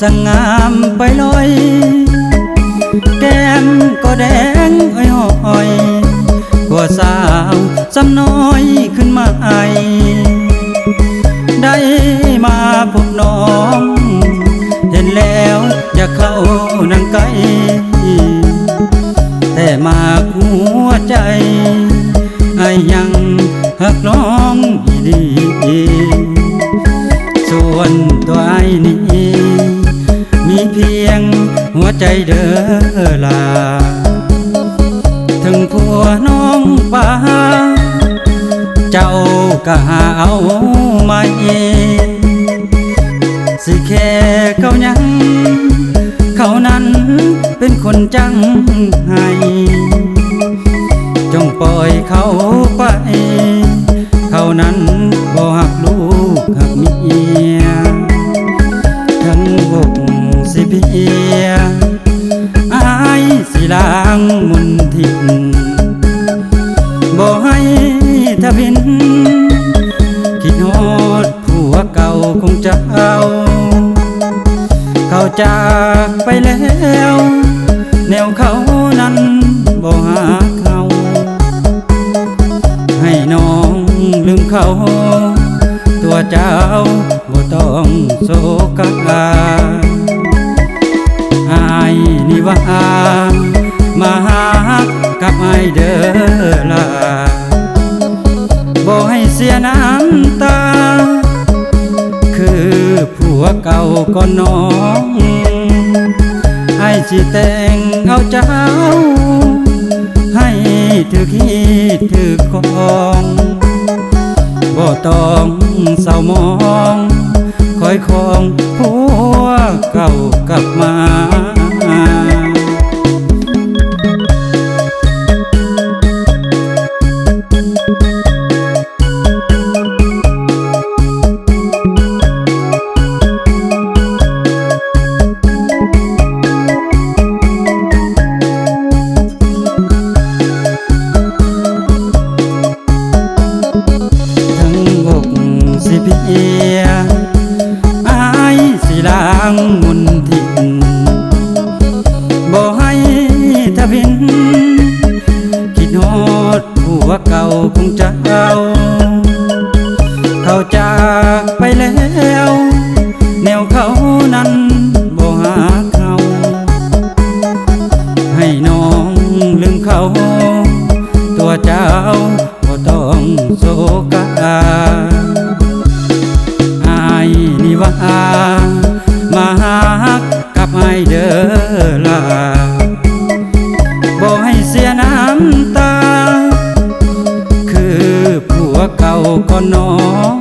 สงงามไปลอย แก้มก็แดงอ้อยอ้อยหัวสาวสำน้อยขึ้นมาไอได้มาพบน้อง เห็นแล้วอยากเข้านังไกลแต่มาหัวใจ เพียงหัวใจเด้อลา ถึงผัวน้องป่าเจ้าก็หาเอาไม่สิแค่เขายัง เขานั้นเป็นคนจังให้จงปล่อยเขาไป เขานั้นบ่หักลูก ดฮอดผัวเก่าคงจะเอาเขาจากไปแล้ว แนวเขานั้นบ่หาเขาให้น้องลืมเขา ตัวเจ้าบ่ต้องโศกาอายนี่ว่ามาหักกับไอเด้อ วเก่าก็น้องให้สิแต่งเอาเจ้า ให้ถือขี้ถือของบ่ต้องเศร้ามองคอยคองผัวเก่ากลับมาางมนทินบ่ให้ทะพิน คิดฮอดผัวเก่าคงจะเอาเขาจากไปแล้ว แนวเขานั้นำตา คือผัวเก่าก็น้อง